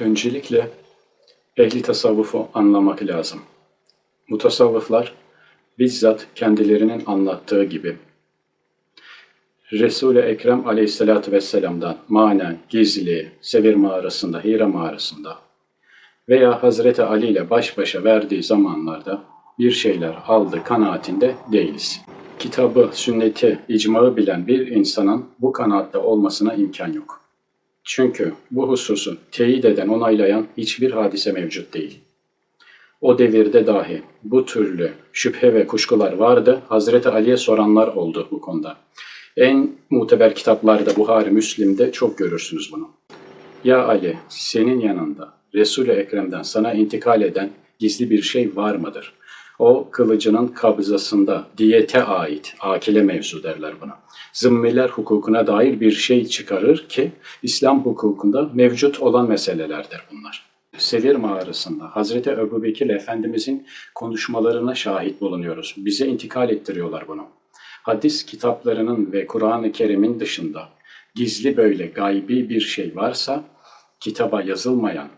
Öncelikle ehli tasavvufu anlamak lazım. Mutasavvıflar bizzat kendilerinin anlattığı gibi Resul-i Ekrem aleyhissalatü vesselam'dan manen, gizli, Sevir mağarasında, Hira mağarasında veya Hazreti Ali ile baş başa verdiği zamanlarda bir şeyler aldı kanaatinde değiliz. Kitabı, sünneti, icmağı bilen bir insanın bu kanaatte olmasına imkan yok. Çünkü bu hususu teyit eden, onaylayan hiçbir hadise mevcut değil. O devirde dahi bu türlü şüphe ve kuşkular vardı. Hazreti Ali'ye soranlar oldu bu konuda. En muteber kitaplarda Buhari, Müslim'de çok görürsünüz bunu. Ya Ali, senin yanında Resul-i Ekrem'den sana intikal eden gizli bir şey var mıdır? O kılıcının kabzasında diyete ait, akile mevzu derler buna. Zımmiler hukukuna dair bir şey çıkarır ki İslam hukukunda mevcut olan meselelerdir bunlar. Sevir mağarasında Hazreti Ebubekir Efendimizin konuşmalarına şahit bulunuyoruz. Bize intikal ettiriyorlar bunu. Hadis kitaplarının ve Kur'an-ı Kerim'in dışında gizli böyle gaybi bir şey varsa kitaba yazılmayan,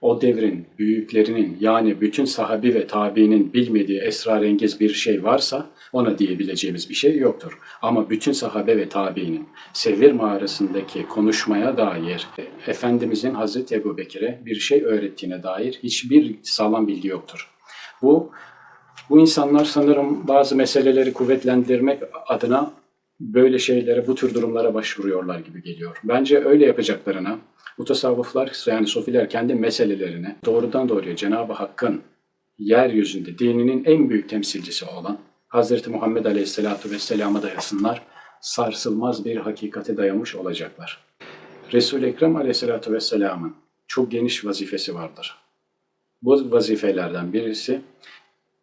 o devrin büyüklerinin yani bütün sahabi ve tabiinin bilmediği esrarengiz bir şey varsa ona diyebileceğimiz bir şey yoktur. Ama bütün sahabe ve tabiinin Sevir mağarasındaki konuşmaya dair Efendimizin Hazreti Ebu Bekir'e bir şey öğrettiğine dair hiçbir sağlam bilgi yoktur. Bu bu insanlar sanırım bazı meseleleri kuvvetlendirmek adına böyle şeylere, bu tür durumlara başvuruyorlar gibi geliyor. Bence öyle yapacaklarına mutasavvıflar yani sofiler kendi meselelerini doğrudan doğruya Cenab-ı Hakk'ın yeryüzünde dininin en büyük temsilcisi olan Hazreti Muhammed Aleyhisselatü Vesselam'a dayasınlar, sarsılmaz bir hakikate dayamış olacaklar. Resul-i Ekrem Aleyhisselatü Vesselam'ın çok geniş vazifesi vardır. Bu vazifelerden birisi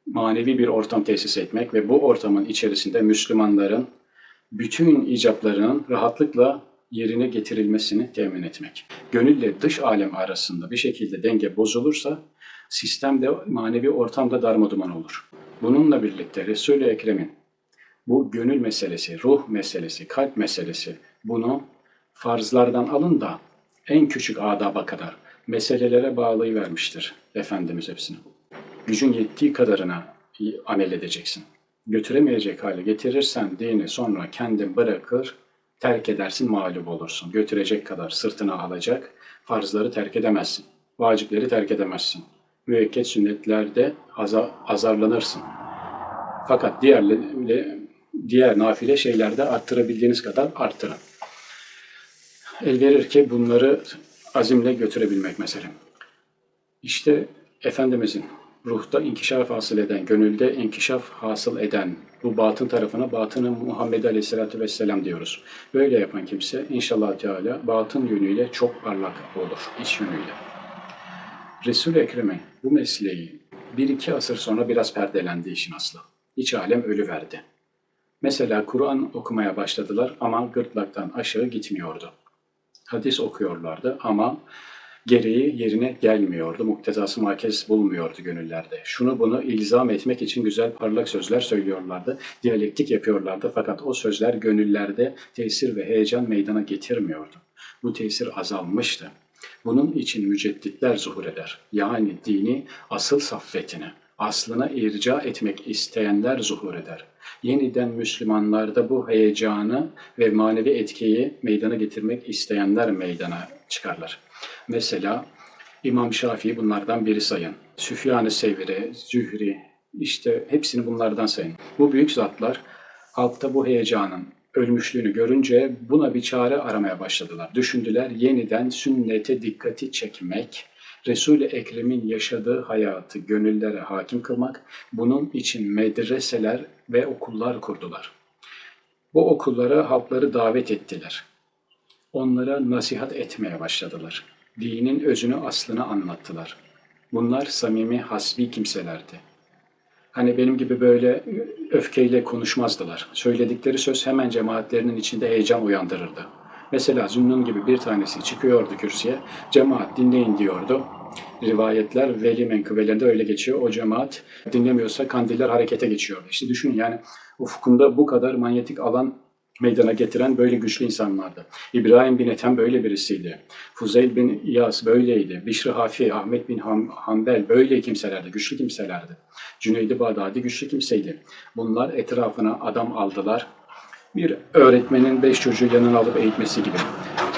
manevi bir ortam tesis etmek ve bu ortamın içerisinde Müslümanların bütün icaplarının rahatlıkla yerine getirilmesini temin etmek. Gönülle dış alem arasında bir şekilde denge bozulursa sistemde manevi ortamda darmaduman olur. Bununla birlikte Resul-i Ekrem'in bu gönül meselesi, ruh meselesi, kalp meselesi bunu farzlardan alın da en küçük adaba kadar meselelere bağlayıvermiştir Efendimiz hepsini. Gücün yettiği kadarına amel edeceksin. Götüremeyecek hale getirirsen dini sonra kendin bırakır, terk edersin mağlup olursun. Götürecek kadar sırtına alacak, farzları terk edemezsin. Vacipleri terk edemezsin. Müekket sünnetlerde aza, azarlanırsın. Fakat diğer, diğer nafile şeylerde arttırabildiğiniz kadar arttırın. El verir ki bunları azimle götürebilmek mesela. İşte Efendimizin ruhta inkişaf hasıl eden, gönülde inkişaf hasıl eden bu batın tarafına batını Muhammed Aleyhisselatü Vesselam diyoruz. Böyle yapan kimse inşallah Teala batın yönüyle çok parlak olur, iç yönüyle. Resul-i Ekrem'in bu mesleği bir iki asır sonra biraz perdelendi işin aslı. İç alem ölü verdi. Mesela Kur'an okumaya başladılar ama gırtlaktan aşağı gitmiyordu. Hadis okuyorlardı ama gereği yerine gelmiyordu. Muktezası makez bulmuyordu gönüllerde. Şunu bunu ilzam etmek için güzel parlak sözler söylüyorlardı. Diyalektik yapıyorlardı fakat o sözler gönüllerde tesir ve heyecan meydana getirmiyordu. Bu tesir azalmıştı. Bunun için mücedditler zuhur eder. Yani dini asıl saffetine, aslına irca etmek isteyenler zuhur eder. Yeniden Müslümanlarda bu heyecanı ve manevi etkiyi meydana getirmek isteyenler meydana çıkarlar. Mesela İmam Şafii bunlardan biri sayın. Süfyan-ı Sevri, Zühri, işte hepsini bunlardan sayın. Bu büyük zatlar halkta bu heyecanın ölmüşlüğünü görünce buna bir çare aramaya başladılar. Düşündüler yeniden sünnete dikkati çekmek, Resul-i Ekrem'in yaşadığı hayatı gönüllere hakim kılmak, bunun için medreseler ve okullar kurdular. Bu okullara halkları davet ettiler. Onlara nasihat etmeye başladılar dinin özünü aslını anlattılar. Bunlar samimi, hasbi kimselerdi. Hani benim gibi böyle öfkeyle konuşmazdılar. Söyledikleri söz hemen cemaatlerinin içinde heyecan uyandırırdı. Mesela Zünnun gibi bir tanesi çıkıyordu kürsüye, cemaat dinleyin diyordu. Rivayetler veli menkıbelerinde öyle geçiyor. O cemaat dinlemiyorsa kandiller harekete geçiyordu. İşte düşünün yani ufkunda bu kadar manyetik alan meydana getiren böyle güçlü insanlardı. İbrahim bin Ethem böyle birisiydi. Fuzeyl bin İyas böyleydi. Bişri Hafi, Ahmet bin Ham- Hanbel böyle kimselerdi, güçlü kimselerdi. Cüneydi Bağdadi güçlü kimseydi. Bunlar etrafına adam aldılar. Bir öğretmenin beş çocuğu yanına alıp eğitmesi gibi.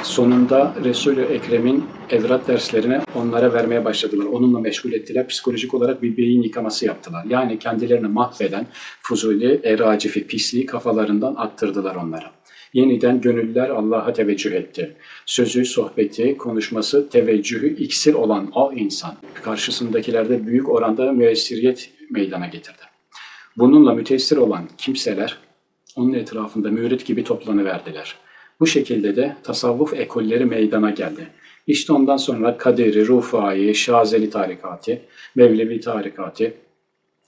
Sonunda Resul-i Ekrem'in evrat derslerini onlara vermeye başladılar. Onunla meşgul ettiler. Psikolojik olarak bir beyin yıkaması yaptılar. Yani kendilerini mahveden fuzuli, eracifi, pisliği kafalarından attırdılar onlara. Yeniden gönüller Allah'a teveccüh etti. Sözü, sohbeti, konuşması, teveccühü iksir olan o insan karşısındakilerde büyük oranda müessiriyet meydana getirdi. Bununla müteessir olan kimseler onun etrafında mürit gibi toplanıverdiler. Bu şekilde de tasavvuf ekolleri meydana geldi. İşte ondan sonra Kaderi, Rufai, Şazeli tarikatı, Mevlevi tarikatı,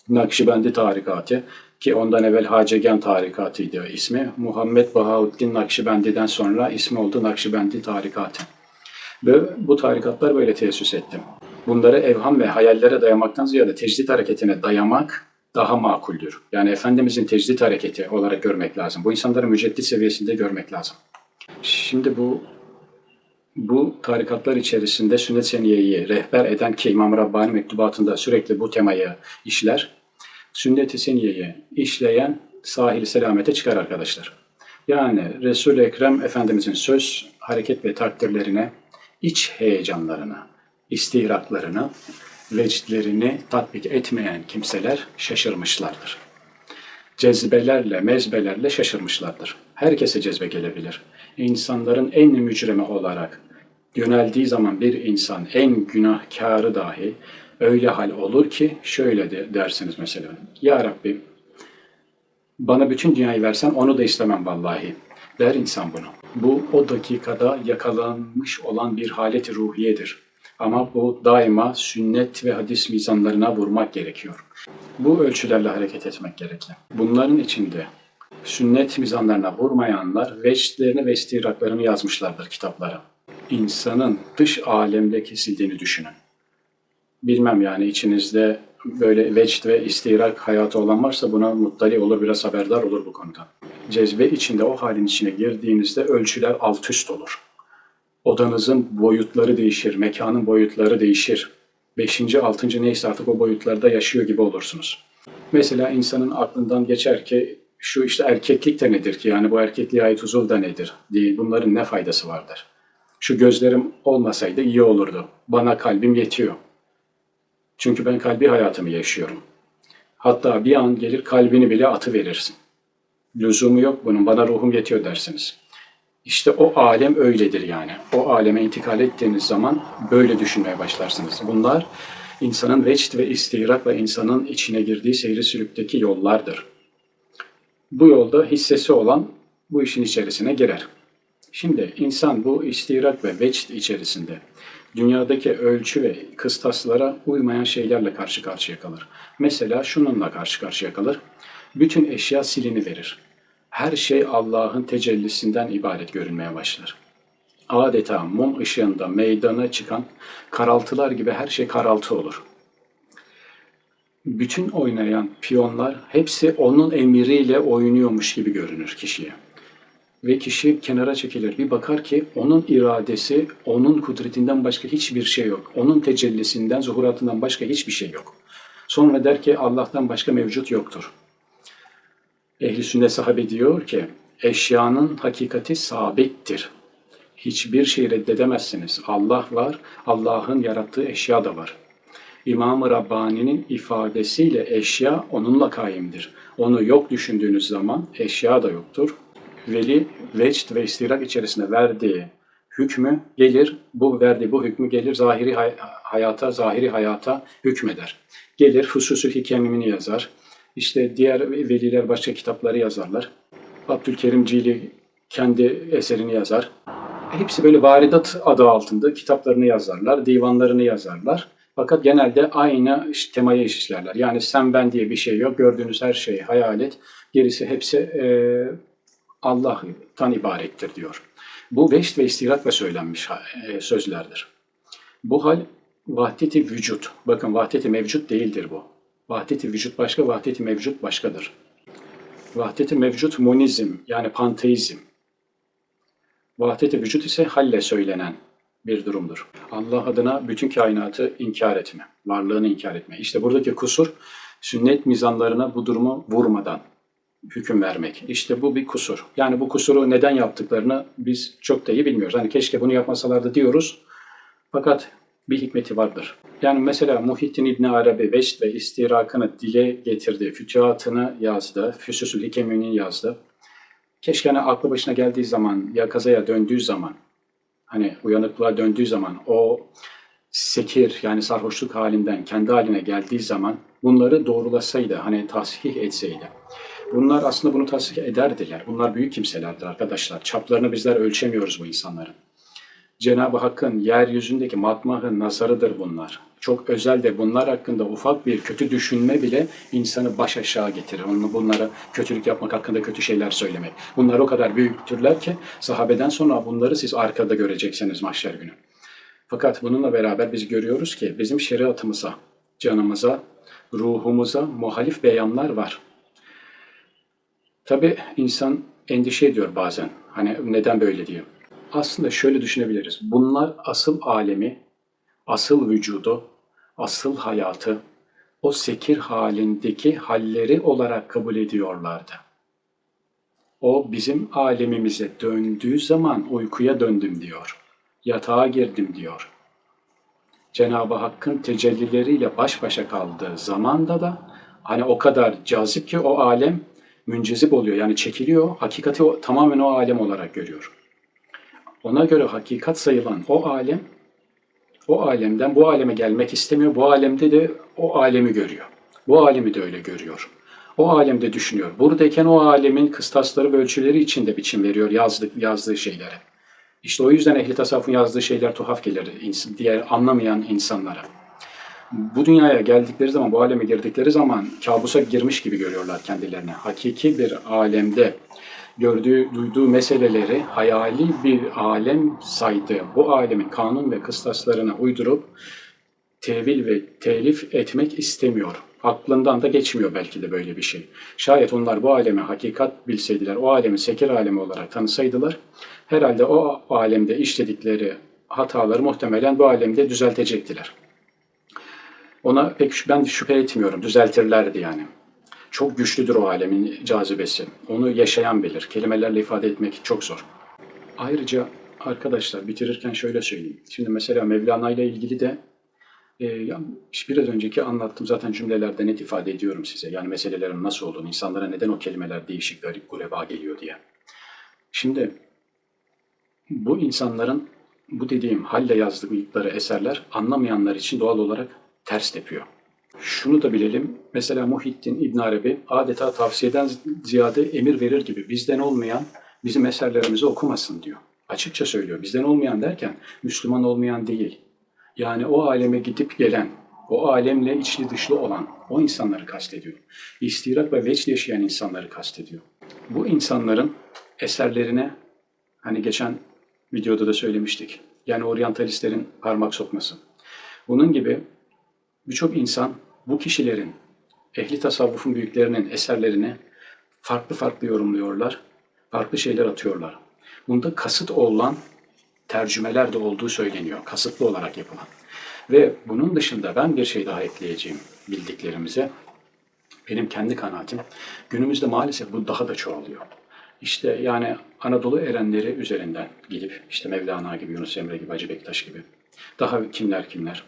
Nakşibendi tarikatı ki ondan evvel Hacegen tarikatıydı ismi. Muhammed Bahauddin Nakşibendi'den sonra ismi oldu Nakşibendi tarikatı. Ve bu tarikatlar böyle tesis etti. Bunları evham ve hayallere dayamaktan ziyade tecdit hareketine dayamak daha makuldür. Yani Efendimizin tecdit hareketi olarak görmek lazım. Bu insanları müceddit seviyesinde görmek lazım. Şimdi bu bu tarikatlar içerisinde sünnet seniyeyi rehber eden ki İmam Rabbani mektubatında sürekli bu temayı işler. Sünnet-i seniyeyi işleyen sahil selamete çıkar arkadaşlar. Yani Resul-i Ekrem Efendimizin söz, hareket ve takdirlerine, iç heyecanlarına, istihraklarına, vecdlerini tatbik etmeyen kimseler şaşırmışlardır. Cezbelerle, mezbelerle şaşırmışlardır. Herkese cezbe gelebilir. İnsanların en mücremi olarak yöneldiği zaman bir insan en günahkarı dahi öyle hal olur ki şöyle de dersiniz mesela. Ya Rabbi bana bütün dünyayı versen onu da istemem vallahi. Der insan bunu. Bu o dakikada yakalanmış olan bir haleti ruhiyedir. Ama bu daima sünnet ve hadis mizanlarına vurmak gerekiyor. Bu ölçülerle hareket etmek gerekli. Bunların içinde sünnet mizanlarına vurmayanlar vecdlerini ve istiraklarını yazmışlardır kitaplara. İnsanın dış alemde kesildiğini düşünün. Bilmem yani içinizde böyle vecd ve istirak hayatı olan varsa buna muttali olur, biraz haberdar olur bu konuda. Cezbe içinde o halin içine girdiğinizde ölçüler alt üst olur. Odanızın boyutları değişir, mekanın boyutları değişir. Beşinci, altıncı neyse artık o boyutlarda yaşıyor gibi olursunuz. Mesela insanın aklından geçer ki şu işte erkeklik de nedir ki yani bu erkekliğe ait huzur da nedir diye bunların ne faydası vardır? Şu gözlerim olmasaydı iyi olurdu. Bana kalbim yetiyor. Çünkü ben kalbi hayatımı yaşıyorum. Hatta bir an gelir kalbini bile atı verirsin. Lüzumu yok bunun bana ruhum yetiyor dersiniz. İşte o alem öyledir yani. O aleme intikal ettiğiniz zaman böyle düşünmeye başlarsınız. Bunlar insanın vecd ve istirakla insanın içine girdiği seyri sülükteki yollardır. Bu yolda hissesi olan bu işin içerisine girer. Şimdi insan bu istirak ve vecd içerisinde dünyadaki ölçü ve kıstaslara uymayan şeylerle karşı karşıya kalır. Mesela şununla karşı karşıya kalır. Bütün eşya silini verir. Her şey Allah'ın tecellisinden ibaret görünmeye başlar. Adeta mum ışığında meydana çıkan karaltılar gibi her şey karaltı olur. Bütün oynayan piyonlar hepsi onun emriyle oynuyormuş gibi görünür kişiye. Ve kişi kenara çekilir. Bir bakar ki onun iradesi, onun kudretinden başka hiçbir şey yok. Onun tecellisinden, zuhuratından başka hiçbir şey yok. Sonra der ki Allah'tan başka mevcut yoktur. Ehli sünnet sahabe diyor ki eşyanın hakikati sabittir. Hiçbir şey reddedemezsiniz. Allah var, Allah'ın yarattığı eşya da var. İmam-ı Rabbani'nin ifadesiyle eşya onunla kaimdir. Onu yok düşündüğünüz zaman eşya da yoktur. Veli vecd ve istirak içerisinde verdiği hükmü gelir, bu verdiği bu hükmü gelir zahiri hay- hayata, zahiri hayata hükmeder. Gelir hususul hikemini yazar. İşte diğer veliler başka kitapları yazarlar. Abdülkerim Cili kendi eserini yazar. Hepsi böyle varidat adı altında kitaplarını yazarlar, divanlarını yazarlar. Fakat genelde aynı temayı işlerler. Yani sen ben diye bir şey yok. Gördüğünüz her şey hayalet. Gerisi hepsi e, Allah'tan ibarettir diyor. Bu veşt ve istirakla söylenmiş e, sözlerdir. Bu hal vahdeti vücut. Bakın vahdeti mevcut değildir bu. Vahdeti vücut başka, vahdeti mevcut başkadır. Vahdeti mevcut monizm yani panteizm. Vahdeti vücut ise halle söylenen bir durumdur. Allah adına bütün kainatı inkar etme, varlığını inkar etme. İşte buradaki kusur sünnet mizanlarına bu durumu vurmadan hüküm vermek. İşte bu bir kusur. Yani bu kusuru neden yaptıklarını biz çok da iyi bilmiyoruz. Hani keşke bunu yapmasalardı diyoruz. Fakat bir hikmeti vardır. Yani mesela Muhittin İbni Arabi Veşt ve istirakını dile getirdi, fütühatını yazdı, Füsusül Hikemini yazdı. Keşke hani aklı başına geldiği zaman, ya kazaya döndüğü zaman, hani uyanıklığa döndüğü zaman, o sekir yani sarhoşluk halinden kendi haline geldiği zaman bunları doğrulasaydı, hani tasih etseydi. Bunlar aslında bunu tasih ederdiler. Bunlar büyük kimselerdir arkadaşlar. Çaplarını bizler ölçemiyoruz bu insanların. Cenab-ı Hakk'ın yeryüzündeki matmahı nazarıdır bunlar. Çok özeldir. Bunlar hakkında ufak bir kötü düşünme bile insanı baş aşağı getirir. Onu bunlara kötülük yapmak hakkında kötü şeyler söylemek. Bunlar o kadar büyüktürler ki sahabeden sonra bunları siz arkada göreceksiniz mahşer günü. Fakat bununla beraber biz görüyoruz ki bizim şeriatımıza, canımıza, ruhumuza muhalif beyanlar var. Tabi insan endişe ediyor bazen. Hani neden böyle diye. Aslında şöyle düşünebiliriz. Bunlar asıl alemi, asıl vücudu, asıl hayatı o sekir halindeki halleri olarak kabul ediyorlardı. O bizim alemimize döndüğü zaman uykuya döndüm diyor. Yatağa girdim diyor. Cenab-ı Hakk'ın tecellileriyle baş başa kaldığı zamanda da hani o kadar cazip ki o alem müncezip oluyor. Yani çekiliyor, hakikati o, tamamen o alem olarak görüyor. Ona göre hakikat sayılan o alem, o alemden bu aleme gelmek istemiyor. Bu alemde de o alemi görüyor. Bu alemi de öyle görüyor. O alemde düşünüyor. Buradayken o alemin kıstasları ve ölçüleri içinde biçim veriyor yazdık, yazdığı şeylere. İşte o yüzden ehli tasavvufun yazdığı şeyler tuhaf gelir diğer anlamayan insanlara. Bu dünyaya geldikleri zaman, bu aleme girdikleri zaman kabusa girmiş gibi görüyorlar kendilerini. Hakiki bir alemde gördüğü, duyduğu meseleleri hayali bir alem saydığı bu alemin kanun ve kıstaslarına uydurup tevil ve telif etmek istemiyor. Aklından da geçmiyor belki de böyle bir şey. Şayet onlar bu aleme hakikat bilseydiler, o alemi sekir alemi olarak tanısaydılar, herhalde o alemde işledikleri hataları muhtemelen bu alemde düzeltecektiler. Ona pek ben şüphe etmiyorum, düzeltirlerdi yani. Çok güçlüdür o alemin cazibesi. Onu yaşayan bilir. Kelimelerle ifade etmek çok zor. Ayrıca arkadaşlar bitirirken şöyle söyleyeyim. Şimdi mesela Mevlana ile ilgili de e, biraz önceki anlattığım zaten cümlelerde net ifade ediyorum size. Yani meselelerin nasıl olduğunu, insanlara neden o kelimeler değişik, garip, gureba geliyor diye. Şimdi bu insanların bu dediğim halle yazdıkları eserler anlamayanlar için doğal olarak ters tepiyor. Şunu da bilelim. Mesela Muhittin İbn Arabi adeta tavsiyeden ziyade emir verir gibi bizden olmayan bizim eserlerimizi okumasın diyor. Açıkça söylüyor. Bizden olmayan derken Müslüman olmayan değil. Yani o aleme gidip gelen, o alemle içli dışlı olan o insanları kastediyor. İstirak ve vecd yaşayan insanları kastediyor. Bu insanların eserlerine hani geçen videoda da söylemiştik. Yani oryantalistlerin parmak sokması. Bunun gibi birçok insan bu kişilerin, ehli tasavvufun büyüklerinin eserlerini farklı farklı yorumluyorlar, farklı şeyler atıyorlar. Bunda kasıt olan tercümeler de olduğu söyleniyor, kasıtlı olarak yapılan. Ve bunun dışında ben bir şey daha ekleyeceğim bildiklerimize. Benim kendi kanaatim, günümüzde maalesef bu daha da çoğalıyor. İşte yani Anadolu erenleri üzerinden gidip işte Mevlana gibi, Yunus Emre gibi, Hacı Bektaş gibi, daha kimler kimler,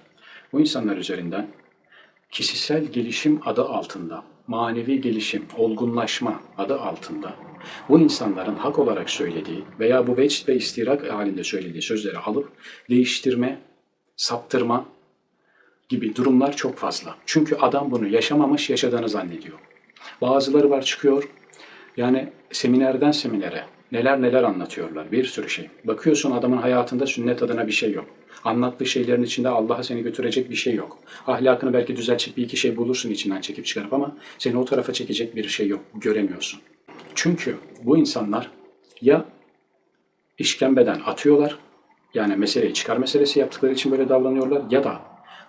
bu insanlar üzerinden kişisel gelişim adı altında, manevi gelişim, olgunlaşma adı altında bu insanların hak olarak söylediği veya bu vecd ve istirak halinde söylediği sözleri alıp değiştirme, saptırma gibi durumlar çok fazla. Çünkü adam bunu yaşamamış, yaşadığını zannediyor. Bazıları var çıkıyor, yani seminerden seminere neler neler anlatıyorlar, bir sürü şey. Bakıyorsun adamın hayatında sünnet adına bir şey yok. Anlattığı şeylerin içinde Allah'a seni götürecek bir şey yok. Ahlakını belki düzeltecek bir iki şey bulursun içinden çekip çıkarıp ama seni o tarafa çekecek bir şey yok, göremiyorsun. Çünkü bu insanlar ya işkembeden atıyorlar, yani meseleyi çıkar meselesi yaptıkları için böyle davranıyorlar ya da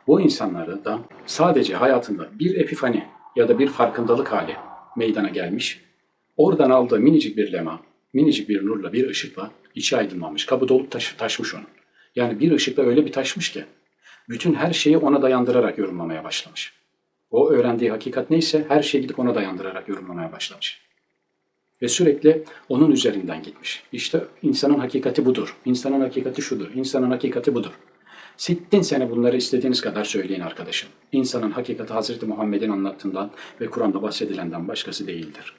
bu insanları da sadece hayatında bir epifani ya da bir farkındalık hali meydana gelmiş Oradan aldığı minicik bir lema, minicik bir nurla, bir ışıkla içi aydınlanmış. Kabı dolup taş, taşmış onun. Yani bir ışıkla öyle bir taşmış ki bütün her şeyi ona dayandırarak yorumlamaya başlamış. O öğrendiği hakikat neyse her şeyi gidip ona dayandırarak yorumlamaya başlamış. Ve sürekli onun üzerinden gitmiş. İşte insanın hakikati budur. İnsanın hakikati şudur. İnsanın hakikati budur. Sittin sene bunları istediğiniz kadar söyleyin arkadaşım. İnsanın hakikati Hazreti Muhammed'in anlattığından ve Kur'an'da bahsedilenden başkası değildir.